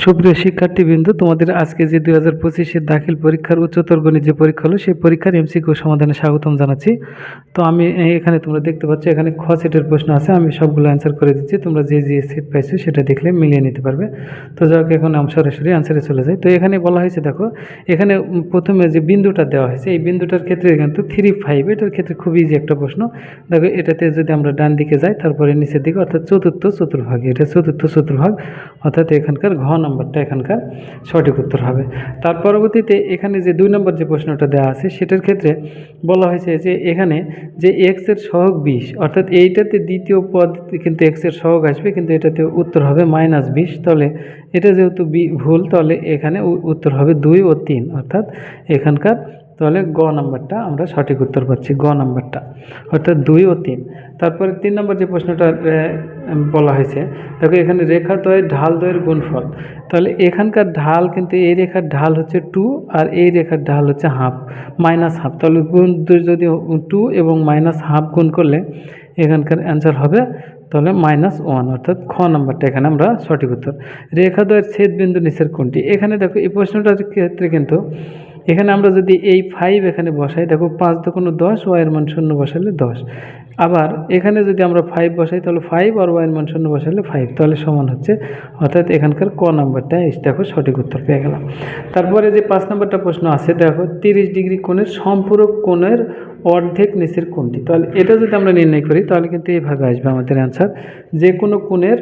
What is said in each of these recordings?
সুপ্রিয় শিক্ষার্থীবৃন্দ, তোমাদের আজকে যে দুই হাজার পঁচিশের দাখিল পরীক্ষার উচ্চতর গণিত যে পরীক্ষা হলো, সেই পরীক্ষার এমসিকিউ সমাধানে স্বাগতম জানাচ্ছি। তো আমি এখানে তোমরা দেখতে পাচ্ছ, এখানে খ সেটের প্রশ্ন আছে, আমি সবগুলো অ্যান্সার করে দিচ্ছি। তোমরা যে যে সেট পাইছো সেটা দেখলে মিলিয়ে নিতে পারবে। তো যাক, এখন আমি সরাসরি অ্যান্সারে চলে যাই। তো এখানে বলা হয়েছে, দেখো, এখানে প্রথমে যে বিন্দুটা দেওয়া হয়েছে, এই বিন্দুটার ক্ষেত্রে কিন্তু থ্রি ফাইভ এটার ক্ষেত্রে খুব ইজি একটা প্রশ্ন। দেখো, এটাতে যদি আমরা ডান দিকে যাই, তারপরে নিচের দিকে, অর্থাৎ চতুর্থ চতুর্ভাগ, এটা চতুর্থ চতুর্ভাগ, অর্থাৎ এখানকার ঘ নম্বরটা এখানকার সঠিক উত্তর হবে। তার পরবর্তীতে এখানে যে দুই নম্বর যে প্রশ্নটা দেওয়া আছে, সেটার ক্ষেত্রে বলা হয়েছে যে এখানে যে এক্সের সহগ বিশ, অর্থাৎ এইটাতে দ্বিতীয় পদ কিন্তু এক্সের সহগ আসবে, কিন্তু এটাতে উত্তর হবে মাইনাস বিশ। তাহলে এটা যেহেতু ভুল, তাহলে এখানে উত্তর হবে দুই ও তিন, অর্থাৎ এখানকার তাহলে গ নাম্বারটা আমরা সঠিক উত্তর পাচ্ছি, গ নাম্বারটা। অর্থাৎ দুই ও তিন। তারপরে তিন নম্বর যে প্রশ্নটা বলা হয়েছে, দেখো এখানে রেখা দ্বয়ের ঢাল দ্বয়ের গুণফল। তাহলে এখানকার ঢাল কিন্তু এই রেখার ঢাল হচ্ছে টু আর এই রেখার ঢাল হচ্ছে হাফ, মাইনাস হাফ। তাহলে গুণ যদি টু এবং মাইনাস হাফ গুণ করলে এখানকার অ্যান্সার হবে তাহলে মাইনাস ওয়ান, অর্থাৎ খ নাম্বারটা এখানে আমরা সঠিক উত্তর। রেখা দ্বয়ের ছেদ বিন্দু নিচের কোনটি? এখানে দেখো এই প্রশ্নটার ক্ষেত্রে কিন্তু এখানে আমরা যদি এই ফাইভ এখানে বসাই, দেখো পাঁচ দোকানো দশ ওয়াইয়ের মান শূন্য বসালে দশ। আবার এখানে যদি আমরা ফাইভ বসাই, তাহলে ফাইভ আর ওয়াইয়ের মান শূন্য বসালে ফাইভ তাহলে সমান হচ্ছে অর্থাৎ এখানকার ক নাম্বারটা দেখো সঠিক উত্তর পেয়ে গেলাম। তারপরে যে পাঁচ নাম্বারটা প্রশ্ন আছে, দেখো তিরিশ ডিগ্রি কোণের সম্পূরক কোণের অর্ধেক নিচের কোণটি। তাহলে এটা যদি আমরা নির্ণয় করি, তাহলে কিন্তু এইভাবে আসবে আমাদের অ্যান্সার যে কোনো কোণের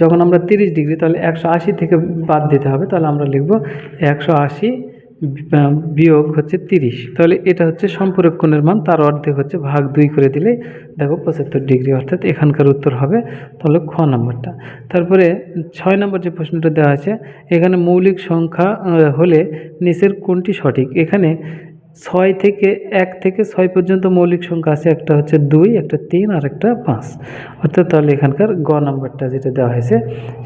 যখন আমরা তিরিশ ডিগ্রি, তাহলে একশো আশি থেকে বাদ দিতে হবে, তাহলে আমরা লিখব একশো আশি বিয়োগ হচ্ছে তিরিশ। তাহলে এটা হচ্ছে সম্পূরক কোণের মান, তার অর্ধেক হচ্ছে ভাগ দুই করে দিলে দেখো পঁচাত্তর ডিগ্রি, অর্থাৎ এখানকার উত্তর হবে তাহলে খ নম্বরটা। তারপরে ছয় নম্বর যে প্রশ্নটা দেওয়া আছে, এখানে মৌলিক সংখ্যা হলে নিচের কোনটি সঠিক। এখানে ছয় থেকে এক থেকে ছয় পর্যন্ত মৌলিক সংখ্যা আছে। একটা হচ্ছে দুই, একটা তিন আর একটা পাঁচ। অর্থাৎ তাহলে এখানকার গ নাম্বারটা যেটা দেওয়া হয়েছে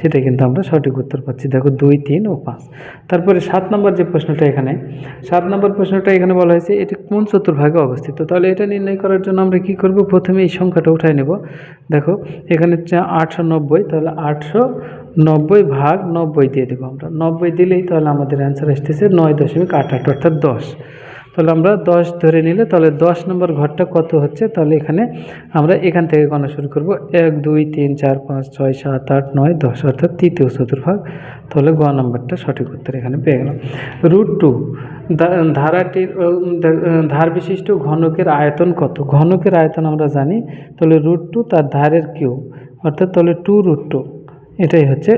সেটা কিন্তু আমরা সঠিক উত্তর পাচ্ছি। দেখো দুই, তিন ও পাঁচ। তারপরে সাত নম্বর যে প্রশ্নটা এখানে, সাত নম্বর প্রশ্নটা এখানে বলা হয়েছে, এটি কোন চতুর্ভাগে অবস্থিত? তাহলে এটা নির্ণয় করার জন্য আমরা কি করব? প্রথমে এই সংখ্যাটা উঠাই নেব। দেখো, এখানে হচ্ছে আটশো নব্বই, তাহলে আটশো নব্বই ভাগ নব্বই দিয়ে দেবো আমরা। নব্বই দিলেই তাহলে আমাদের অ্যান্সার আসতেছে নয় দশমিক আট আট, অর্থাৎ দশ। তাহলে আমরা দশ ধরে নিলে তাহলে দশ নম্বর ঘরটা কত হচ্ছে? তাহলে এখানে আমরা এখান থেকে গণনা শুরু করব। এক, দুই, তিন, চার, পাঁচ, ছয়, সাত, আট, নয়, দশ, অর্থাৎ তৃতীয় চতুর্ভাগ। তাহলে গ নম্বরটা সঠিক উত্তর এখানে পেয়ে গেলাম। রুট টু ধারাটির ধার বিশিষ্ট ঘনকের আয়তন কত? ঘনকের আয়তন আমরা জানি, তাহলে রুট টু তার ধারের কিউ অর্থাৎ তাহলে টু রুট টু, এটাই হচ্ছে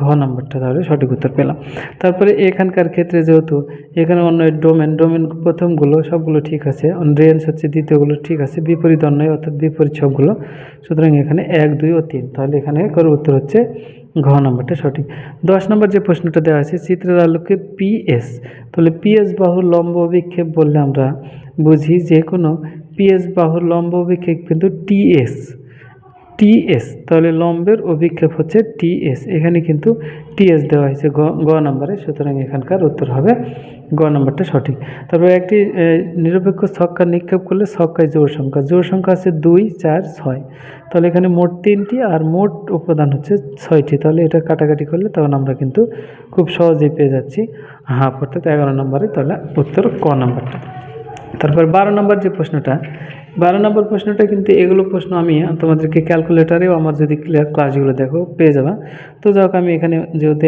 ঘ নম্বরটা তাহলে সঠিক উত্তর পেলাম। তারপরে এখানকার ক্ষেত্রে যেহেতু এখানে অন্য ডোমেন ডোমেন প্রথমগুলো সবগুলো ঠিক আছে রেঞ্জ হচ্ছে দ্বিতীয়গুলো ঠিক আছে, বিপরীত অন্যায় অর্থাৎ বিপরীত সবগুলো। সুতরাং এখানে এক, দুই ও তিন। তাহলে এখানে উত্তর হচ্ছে ঘ নম্বরটা সঠিক। দশ নম্বর যে প্রশ্নটা দেওয়া আছে, চিত্রের আলোকে পিএস তাহলে পিএস বাহুর লম্ব অভিক্ষেপ বললে আমরা বুঝি যে কোনো পিএস বাহুর লম্ব অভিক্ষেপ কিন্তু টিএস টিএস তাহলে লম্বের অভিক্ষেপ হচ্ছে টিএস এখানে কিন্তু টিএস দেওয়া হয়েছে গ নম্বরে, সুতরাং এখানকার উত্তর হবে গ নম্বরটা সঠিক। তারপর একটি নিরপেক্ষ ছক্কা নিক্ষেপ করলে ছক্কায় জোড় সংখ্যা। জোড় সংখ্যা আছে দুই, চার, ছয়। তাহলে এখানে মোট তিনটি আর মোট উপাদান হচ্ছে ছয়টি। তাহলে এটা কাটাকাটি করলে তখন আমরা কিন্তু খুব সহজেই পেয়ে যাচ্ছি। হাফ অর্থাৎ এগারো নম্বরে, তাহলে উত্তর ক নম্বরটা। তারপর বারো নম্বর যে প্রশ্নটা বারো নম্বর প্রশ্নটা কিন্তু এগুলো প্রশ্ন আমি তোমাদেরকে ক্যালকুলেটারেও আমার যদি ক্লিয়ার ক্লাসগুলো দেখো, পেয়ে যাবা। তো যাক, আমি এখানে যেহেতু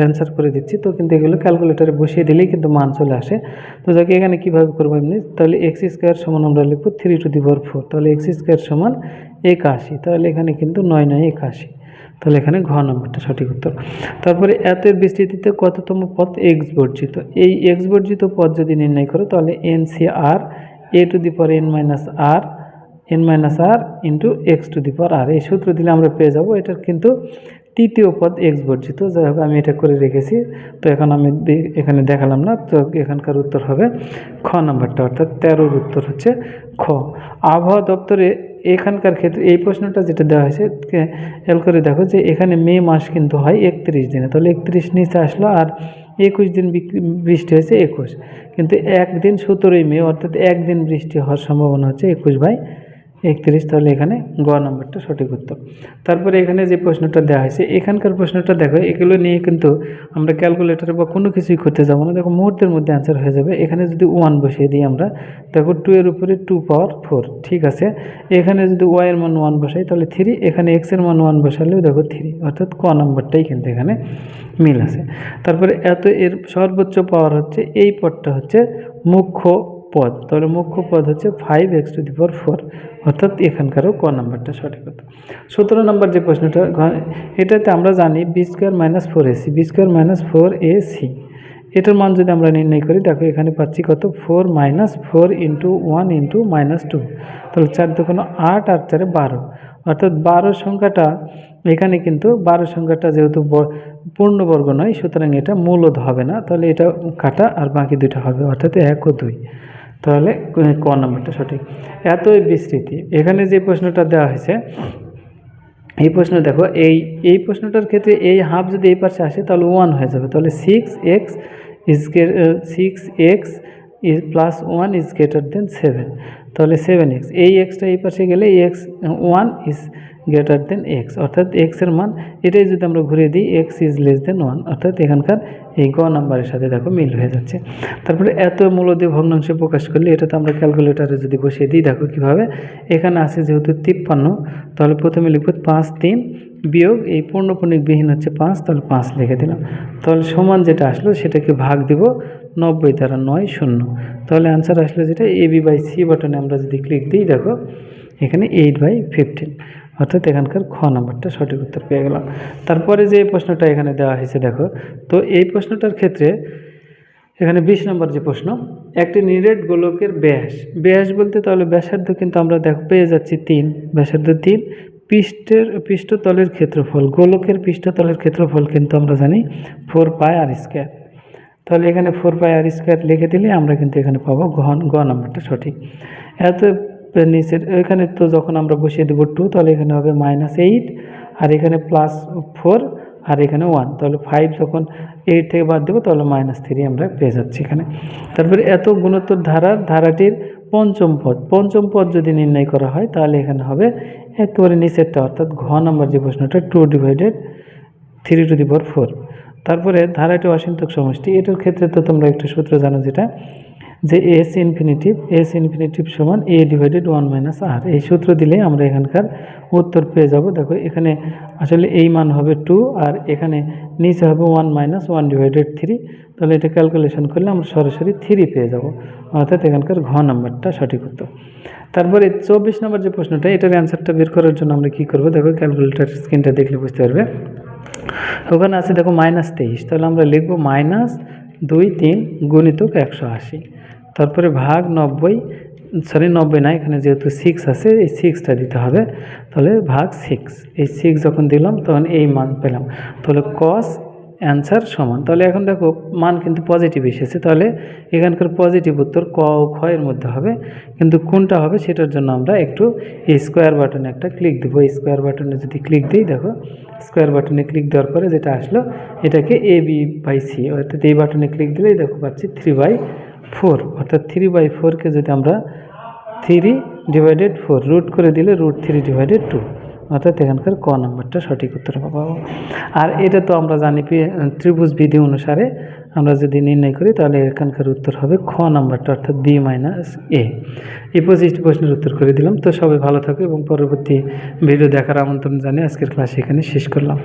অ্যান্সার করে দিচ্ছি, তো কিন্তু এগুলো ক্যালকুলেটারে বসিয়ে দিলেই কিন্তু মান চলে আসে। তো যাকে, এখানে কীভাবে করব এমনি? তাহলে এক্স স্কোয়ার সমান আমরা লিখব three to the power four তাহলে এক্স স্কোয়ার সমান একাশি, তাহলে এখানে কিন্তু নয় নয় একাশি। তাহলে এখানে ঘ নম্বরটা সঠিক উত্তর। তারপরে এতের বিস্তৃতিতে কততম পদ এক্স বর্জিত? এই এক্স বর্জিত পদ যদি নির্ণয় করো, তাহলে N C R A to the power N minus R N minus R into X to the power R এই সূত্র দিলে আমরা পেয়ে যাব, এটার কিন্তু তৃতীয় পদ এক্স বর্জিত। যাই হোক, আমি এটা করে রেখেছি। তো এখন আমি এখানে দেখালাম না, তো এখানকার উত্তর হবে খ নাম্বারটা, অর্থাৎ তেরোর উত্তর হচ্ছে খ। আবহাওয়া দপ্তরে এখানকার ক্ষেত্রে, এই প্রশ্নটা যেটা দেওয়া হয়েছে খেয়াল করে দেখো যে এখানে মে মাস কিন্তু হয় একত্রিশ দিনে। তাহলে একত্রিশ নিচে আসলো আর একুশ দিন বৃষ্টি হয়েছে একুশ। কিন্তু একদিন সতেরোই মে, অর্থাৎ একদিন বৃষ্টি হওয়ার সম্ভাবনা হচ্ছে একুশ বাই একত্রিশ, তাহলে এখানে গ নম্বরটা সঠিক উত্তর। তারপরে এখানে যে প্রশ্নটা দেওয়া হয়েছে, এখানকার প্রশ্নটা দেখো, এগুলো নিয়ে কিন্তু আমরা ক্যালকুলেটরে বা কোনো কিছুই করতে যাব না। দেখো, মুহূর্তের মধ্যে অ্যান্সার হয়ে যাবে। এখানে যদি ওয়ান বসিয়ে দিই আমরা, দেখো টু এর উপরে টু পাওয়ার ফোর ঠিক আছে? এখানে যদি ওয়াই এর মান ওয়ান বসাই, তাহলে থ্রি এখানে এক্সের মান ওয়ান বসালেও দেখো থ্রি অর্থাৎ ক নম্বরটাই কিন্তু এখানে মিল আছে। তারপরে এত এর সর্বোচ্চ পাওয়ার হচ্ছে, এই পদটা হচ্ছে মুখ্য পদ। তাহলে মুখ্য পদ হচ্ছে five X to the power four অর্থাৎ এখানকারও ক নাম্বারটা সঠিক হতো সতেরো নম্বর যে প্রশ্নটা, এটাতে আমরা জানি B square minus four A C B square minus four A C এটার মান যদি আমরা নির্ণয় করি, দেখো এখানে পাচ্ছি কত? Four minus four into one into minus two তাহলে চার দুগুণ আট আর চারে বারো। অর্থাৎ বারো সংখ্যাটা, এখানে কিন্তু বারো সংখ্যাটা যেহেতু পূর্ণবর্গ নয়, সুতরাং এটা মূলদ হবে না। তাহলে এটা কাটা আর বাকি দুটো হবে, অর্থাৎ এক ও দুই। তাহলে ক নম্বরটা সঠিক। এতই বিস্তৃতি। এখানে যে প্রশ্নটা দেওয়া হয়েছে, এই প্রশ্ন দেখো, এই এই প্রশ্নটার ক্ষেত্রে এই হাফ যদি এই পাশে আসে, তাহলে ওয়ান হয়ে যাবে। তাহলে six X is six X is plus one is greater than seven তাহলে সেভেন এক্স এই এক্সটা এই পাশে গেলে X one is greater than X অর্থাৎ এক্সের মান এটাই যদি আমরা ঘুরিয়ে দিই X is less than one অর্থাৎ এখানকার এই গ নাম্বারের সাথে দেখো মিল হয়ে যাচ্ছে। তারপরে এত মূলদীয় ভগ্নাংশে প্রকাশ করলে এটা তো আমরা ক্যালকুলেটারে যদি বসিয়ে দিই, দেখো কীভাবে। এখানে আছে যেহেতু তিপ্পান্ন, তাহলে প্রথমে লিখব পাঁচ তিন বিয়োগ, এই পূর্ণপণিক বিহীন হচ্ছে পাঁচ, তাহলে পাঁচ লিখে দিলাম। তাহলে সমান যেটা আসলো সেটাকে ভাগ দিব নব্বই দ্বারা নয় শূন্য। তাহলে অ্যান্সার আসলো যেটা এ বি বাই সি বাটনে আমরা যদি ক্লিক দিই, দেখো এখানে এইট বাই ফিফটিন অর্থাৎ এখানকার খ নাম্বারটা সঠিক উত্তর পেয়ে গেলাম। তারপরে যে প্রশ্নটা এখানে দেওয়া হয়েছে, দেখো, তো এই প্রশ্নটার ক্ষেত্রে এখানে বিশ নম্বর যে প্রশ্ন, একটি নিরেট গোলকের ব্যাস ব্যাস বলতে তাহলে ব্যাসার্ধ কিন্তু আমরা দেখ, পেয়ে যাচ্ছি তিন, ব্যাসার্ধ তিন, পৃষ্ঠের, পৃষ্ঠতলের ক্ষেত্রফল, গোলকের পৃষ্ঠতলের ক্ষেত্রফল কিন্তু আমরা জানি ফোর পাই আর স্কোয়ার তাহলে এখানে ফোর পাই আর স্কোয়ার লিখে দিলে আমরা কিন্তু এখানে পাবো ঘন গ নাম্বারটা সঠিক। এত নিচের, এখানে তো যখন আমরা বসিয়ে দেবো টু তাহলে এখানে হবে মাইনাস এইট আর এখানে প্লাস ফোর আর এখানে ওয়ান তাহলে ফাইভ যখন এইট থেকে বাদ দেবো, তাহলে মাইনাস থ্রি আমরা পেয়ে যাচ্ছি এখানে। তারপরে এত গুণোত্তর ধারার ধারাটির পঞ্চম পদ। পঞ্চম পদ যদি নির্ণয় করা হয়, তাহলে এখানে হবে একেবারে নিচেরটা, অর্থাৎ ঘ নাম্বার যে প্রশ্নটা two divided three to the power four তারপরে ধারাটি অসীমতক সমষ্টি, এটার ক্ষেত্রে তো তোমরা একটা সূত্র জানো যেটা, যে এস ইনফিনিটিভ এস ইনফিনিটিভ সমান A divided one minus R এই সূত্র দিলে আমরা এখানকার উত্তর পেয়ে যাব। দেখো, এখানে আসলে এই মান হবে টু আর এখানে নিচে হবে one minus one divided three তাহলে এটা ক্যালকুলেশন করলে আমরা সরাসরি থ্রি পেয়ে যাব। অর্থাৎ এখানকার ঘ নাম্বারটা সঠিক উত্তর। তারপরে চব্বিশ নম্বর যে প্রশ্নটা, এটার অ্যান্সারটা বের করার জন্য আমরা কী করব? দেখো ক্যালকুলেটার স্ক্রিনটা দেখলে বুঝতে পারবে। ওখানে আছে দেখো মাইনাস তেইশ, তাহলে আমরা লিখব মাইনাস দুই তিন গুণিতক একশো আশি। তারপরে ভাগ নব্বই সরি নব্বই না, এখানে যেহেতু সিক্স আছে, এই সিক্সটা দিতে হবে। তাহলে ভাগ সিক্স এই সিক্স যখন দিলাম, তখন এই মান পেলাম। তাহলে কস অ্যান্সার সমান। তাহলে এখন দেখো মান কিন্তু পজিটিভ এসেছে, তাহলে এখানকার পজিটিভ উত্তর ক ও এর মধ্যে হবে। কিন্তু কোনটা হবে সেটার জন্য আমরা একটু স্কোয়ার বাটনে একটা ক্লিক দেবো। স্কোয়ার বাটনে যদি ক্লিক দিই, দেখো স্কোয়ার বাটনে ক্লিক দেওয়ার পরে যেটা আসলো, এটাকে এ বি বাই সি অর্থাৎ এই বাটনে ক্লিক দিলেই দেখো পাচ্ছি থ্রি বাই ফোর অর্থাৎ থ্রি বাই ফোরকে যদি আমরা থ্রি ডিভাইডেড ফোর রুট করে দিলে রুট থ্রি ডিভাইডেড টু অর্থাৎ এখানকার ক নাম্বারটা সঠিক উত্তর পাবো। আর এটা তো আমরা জানি ত্রিভুজ বিধি অনুসারে আমরা যদি নির্ণয় করি, তাহলে এখানকার উত্তর হবে খ নাম্বারটা, অর্থাৎ বি মাইনাস এ। এই পঁচিশটি প্রশ্নের উত্তর করে দিলাম। তো সবাই ভালো থাকো এবং পরবর্তী ভিডিও দেখার আমন্ত্রণ জানিয়ে আজকের ক্লাস এখানে শেষ করলাম।